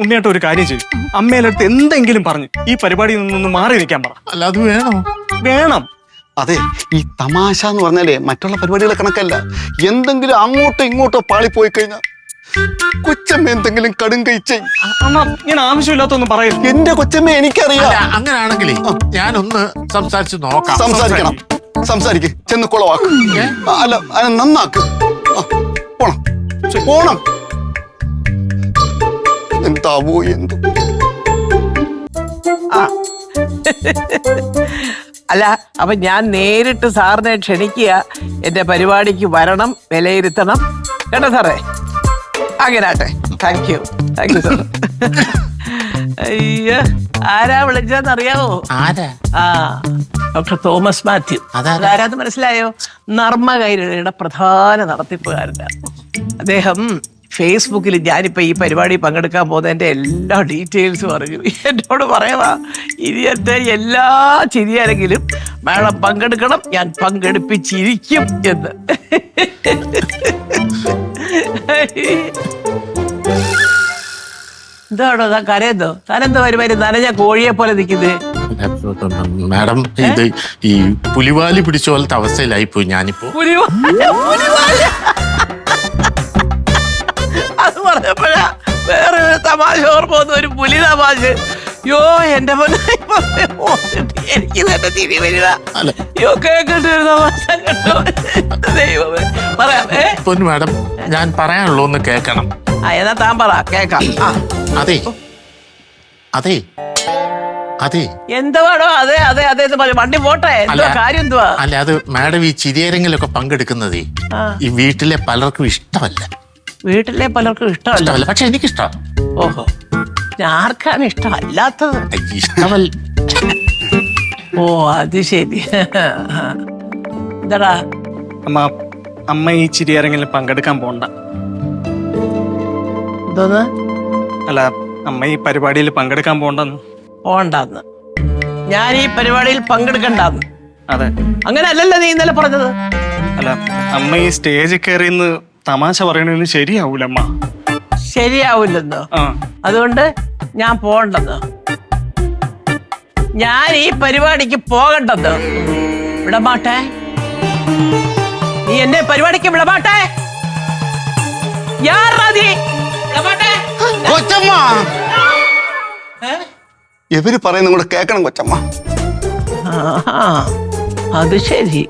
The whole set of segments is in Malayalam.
ഉണ്ണിയേട്ട ഒരു കാര്യം ചെയ്യും. അമ്മയിലടുത്ത് എന്തെങ്കിലും പറഞ്ഞ് ഈ പരിപാടിയിൽ നിന്നൊന്ന് മാറി നിൽക്കാൻ പറ. അല്ല അത് വേണോ? വേണം. അതെ ഈ തമാശ എന്ന് പറഞ്ഞാലേ മറ്റുള്ള പരിപാടികളെ കണക്കല്ല. എന്തെങ്കിലും അങ്ങോട്ടോ ഇങ്ങോട്ടോ പാളിപ്പോയി കഴിഞ്ഞാൽ കൊച്ചമ്മ എന്തെങ്കിലും കടും കഴിച്ചേ ഞാൻ ആവശ്യമില്ലാത്ത ആവശ്യമില്ലാത്തൊന്നും പറയാം എന്റെ കൊച്ചമ്മ എനിക്കറിയാം. അങ്ങനെയാണെങ്കിൽ അങ്ങനെയാണെങ്കിലേ ഞാനൊന്ന് സംസാരിച്ചു നോക്കാം. സംസാരിക്കണം. സംസാരിക്ക്. ചെന്ന് കുളവാക്ക്. അല്ല അല്ല, നന്നാക്ക്. പോണം. പോണം. എന്താവോ ఎందు അല്ല അപ്പൊ ഞാൻ നേരിട്ട് സാറിനെ ക്ഷണിക്കുക. എന്റെ പരിപാടിക്ക് വരണം വിലയിരുത്തണം. കേട്ടോ സാറേ? അങ്ങനാട്ടെ thank you thank you sir അയ്യോ ആരാ വിളിച്ചതെന്നറിയാവോ? ആരാ? ആ ഡോക്ടർ തോമസ് മാത്യു. അതാരാ? അതാരാന്ന് മനസ്സിലായോ? നർമ്മ കൈരളിയുടെ പ്രധാന നടത്തിപ്പുകാരനാണ്. അദ്ദേഹം ഫേസ്ബുക്കിൽ ഞാനിപ്പോൾ ഈ പരിപാടി പങ്കെടുക്കാൻ പോകുന്നതിന്റെ എല്ലാ ഡീറ്റെയിൽസും അറിഞ്ഞു. എന്നോട് പറയവാ ഇനിയത്തെ എല്ലാ ചിരിയാരെങ്കിലും മേളം പങ്കെടുക്കണം ഞാൻ പങ്കെടുപ്പിച്ചിരിക്കും എന്ന്. എന്താണോ താൻ എന്താ താനെന്താ വരുമാനം നനഞ്ഞ കോഴിയെ പോലെ നിൽക്കുന്നത് മാഡം ഇത് ഈ പുലിവാലി പിടിച്ച പോലത്തെ അവസ്ഥയിലായി പോയി ഞാനിപ്പോ പുലിവാലി. പറഞ്ഞപ്പോഴാ വേറെ ഒരു തമാശ ഓർമ്മ വന്നു? ഒരു പുലി തമാശ. യോ എന്റെ പൊന്നെ ഇപ്പൊ ഓർത്തിട്ട് എനിക്ക് തന്നെ തിരി വരിക യോ കേട്ടിട്ട് ഒരു തമാശ കേട്ടോ. ദൈവമേ പറയാം. ഏ? പൊന്നു മാഡം ഞാൻ പറയാനുള്ളൂ ഒന്ന് കേൾക്കണം. ആ എന്നാ താൻ പറ കേക്കാം ആ. അതെ. അതെ. അതെ. എന്തുവാടോ അതെ അതെ അതെ എന്ന് പറഞ്ഞു വണ്ടി പോട്ടെ എന്തുവാ കാര്യം എന്തുവാ? അല്ല അത് മാഡം ഈ ചിരിയരങ്ങിലൊക്കെ പങ്കെടുക്കുന്നതേ. ആ. ഈ വീട്ടിലെ പലർക്കും ഇഷ്ടമല്ല. വീട്ടിലെ പലർക്കും ഇഷ്ടമല്ല. ഇഷ്ടമല്ല. പക്ഷെ എനിക്കിഷ്ടം. ഓഹോ. ആർക്കാണ് ഇഷ്ടമല്ലാത്തത്? ഇഷ്ടമല്ല. ഓ അത് ശരി. എന്താടാ അമ്മ അമ്മ ഈ ചിരിയരങ്ങിൽ പങ്കെടുക്കാൻ പോണ്ട. എന്തോന്ന് അല്ല അമ്മ ഈ പരിപാടിയിൽ പങ്കെടുക്കാൻ പോണ്ടെന്ന്. പോണ്ടെന്ന്. ഞാൻ ഈ പരിപാടിയിൽ പങ്കെടുക്കണ്ടെന്ന്. അതെ. അങ്ങനെ അല്ലല്ലോ നീ ഇന്നലെ പറഞ്ഞത്. അല്ല അമ്മ ഈ സ്റ്റേജിൽ കയറിയെന്ന് തമാശ പറയണതിന് ശരിയാവൂല അമ്മ ശരിയാവില്ലെന്നോ? ആ. അതുകൊണ്ട് ഞാൻ പോകണ്ടെന്ന് ഞാൻ ഈ പരിപാടിക്ക് പോകണ്ടെന്ന് വിടമാട്ടെ. നീ എന്നെ പരിപാടിക്ക് വിടമാട്ടെ. യാറാ നീ? വിടമാട്ടെ? കൊച്ചമ്മ. ഏ? ഇവർ പറയുന്ന കൂടെ കേക്കണം കൊച്ചമ്മ. ആഹാ, അത് ശരി.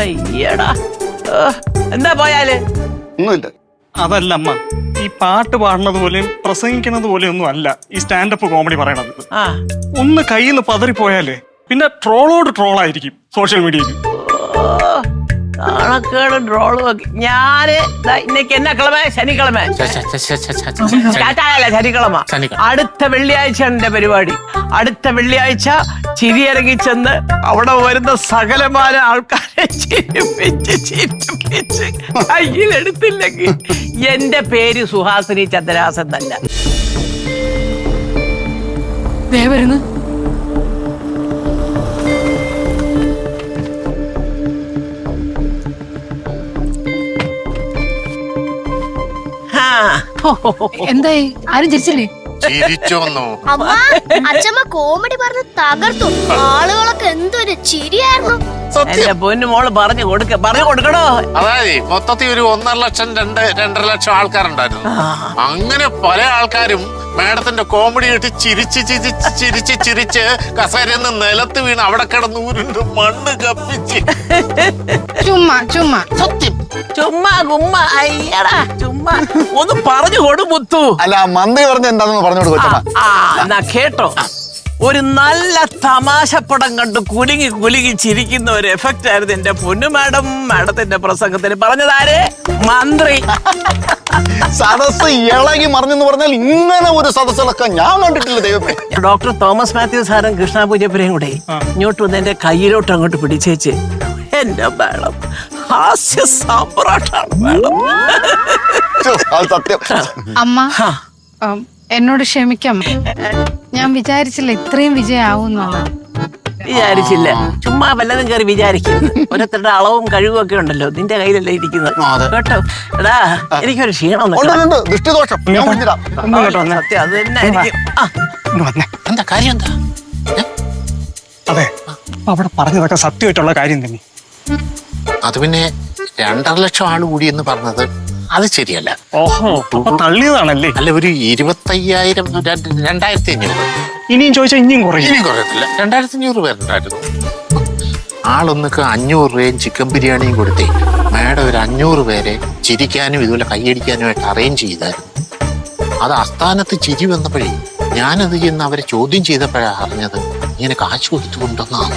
അയ്യടാ. ഓ, എന്താ പോയാൽ? ഒന്നുമില്ല. അതല്ല അമ്മ ഈ പാട്ട് പാടുന്നത് പോലെയും പ്രസംഗിക്കുന്നത് പോലെയും ഒന്നും അല്ല ഈ സ്റ്റാൻഡപ്പ് കോമഡി പറയണത്. ആ. ഒന്ന് കയ്യിൽ നിന്ന് പതറിപ്പോയാലേ പിന്നെ ട്രോളോട് ട്രോളായിരിക്കും സോഷ്യൽ മീഡിയയിൽ. നാണക്കേടും ഡ്രോളും ഒക്കെ ഞാൻ ഇന്നേക്ക് എന്നാ കിളമ ശനിക്കിളമ. ചാറ്റായല്ല ശനിക്കിളമ അടുത്ത വെള്ളിയാഴ്ച എന്റെ പരിപാടി. അടുത്ത വെള്ളിയാഴ്ച ചിരിയിറങ്ങി ചെന്ന് അവിടെ വരുന്ന സകലമായ ആൾക്കാരെ ചിരിപ്പിച്ച് ചിരിപ്പിച്ച് കയ്യിലെടുത്തില്ലെങ്കിൽ എന്റെ പേര് സുഹാസിനി ചന്ദ്രഹാസൻ തന്നെ. വരുന്നു. എന്തായി? ആരും ചിരിച്ചില്ലേ? ചിരിച്ചോന്നോ? അമ്മ അച്ഛമ്മ കോമഡി പറഞ്ഞ് തകർത്തു. ആളുകളൊക്കെ എന്തൊരു ചിരിയായിരുന്നു. എന്റെ പൊന്നു മോൾ പറഞ്ഞു കൊടുക്ക പറഞ്ഞു കൊടുക്കണോ അതായത് മൊത്തത്തിൽ ഒരു ഒന്നര ലക്ഷം രണ്ട് രണ്ടര ലക്ഷം ആൾക്കാരുണ്ടായിരുന്നു. അങ്ങനെ പല ആൾക്കാരും മാഡത്തിന്റെ കോമഡി ഇട്ട് ചിരിച്ച് ചിരിച്ച് ചിരിച്ച് ചിരിച്ച് കസേരന്ന് നിലത്ത് വീണ് അവിടെ കിടന്ന് ഊരുണ്ട് മണ്ണ് കപ്പിച്ച്. ചുമ്മാ ചുമ്മാ. സത്യം. ചുമ്മാ ഗുമ്മ അയ്യടാ ചുമ്മാ. ഒന്ന് പറഞ്ഞു കൊടു മുത്തു. അല്ല മന്ത്രി പറഞ്ഞ എന്താണെന്ന് പറഞ്ഞു കൊച്ചമ്മ. ആ എന്നാ കേട്ടോ. ഒരു നല്ല തമാശ പടം കണ്ട് കുലുങ്ങി കുലുങ്ങി ചിരിക്കുന്ന ഒരു എഫക്റ്റ് ആയിരുന്നു എന്റെ പൊന്നു മാഡം മാഡത്തിന്റെ പ്രസംഗത്തിന് പറഞ്ഞതാരേ മന്ത്രി. സദസ് ഇളകി മറിഞ്ഞെന്ന് പറഞ്ഞാൽ ഇങ്ങനെ ഒരു സദസ്സിലൊക്കെ ഞാൻ കണ്ടിട്ടില്ല ദൈവമേ. ഡോക്ടർ തോമസ് മാത്യു സാറും കൃഷ്ണ പൂജപ്പുരയും കൂടെ ഇങ്ങോട്ട് വന്ന് എന്റെ കയ്യിലോട്ട് അങ്ങോട്ട് പിടിച്ചേച്ച് എന്റെ മാഡം ഹാസ്യ സാമ്രാട്ടാണ് മാഡം. ഛോ, അത് സത്യം. അമ്മ ഉം, എന്നോട് ക്ഷമിക്കാം. ഞാൻ വിചാരിച്ചില്ല ഇത്രയും വിജയം ആവും എന്നുള്ളത് വിചാരിച്ചില്ല. ചുമ്മാ വല്ലതും കയറി വിചാരിക്കും. ഓരോരുത്തരുടെ അളവും കഴിവും ഒക്കെ ഉണ്ടല്ലോ. നിന്റെ കയ്യിലല്ലേ ഇരിക്കുന്നത്. ആ, അതെ. കേട്ടോ? എടാ എനിക്കൊരു ക്ഷീണം ഉണ്ട്, ഉണ്ട്, ഉണ്ട്. ദൃഷ്ടിദോഷം. ഞാൻ. ഒന്ന് കേട്ടോ സത്യം അത് തന്നെ ആയിരിക്കും. ആ. ഇങ്ങ് വന്നേ. എന്താ കാര്യം എന്താ? അതെ. അവിടെ പറഞ്ഞതൊക്കെ സത്യമായിട്ടുള്ള കാര്യം തന്നെ. അത് പിന്നെ രണ്ടര ലക്ഷം ആൾ കൂടി എന്ന് പറഞ്ഞത് അത് ശരിയല്ല. ഓഹോ അപ്പൊ തള്ളിയതാണല്ലേ? അല്ല ഒരു ഇരുപത്തയ്യായിരം രണ്ട്- രണ്ടായിരത്തി അഞ്ഞൂറ് ഇനിയും ചോദിച്ചാൽ ഇനിയും കുറയും. ഇനിയും കുറയത്തില്ല. രണ്ടായിരത്തി അഞ്ഞൂറ് പേരുണ്ടായിരുന്നു ആളൊന്നൊക്കെ അഞ്ഞൂറ് രൂപയും ചിക്കൻ ബിരിയാണിയും കൊടുത്തേ. മേഡം ഒരു അഞ്ഞൂറ് പേരെ ചിരിക്കാനും ഇതുപോലെ കൈയടിക്കാനുമായിട്ട് അറേഞ്ച് ചെയ്തായിരുന്നു. അത് അസ്ഥാനത്ത് ചിരി വന്നപ്പോഴേ ഞാനത് ചെന്ന് അവരെ ചോദ്യം ചെയ്തപ്പോഴാണ് അറിഞ്ഞത്. ഇങ്ങനെ കാശ് കൊടുത്തു കൊണ്ടുവന്നാണ്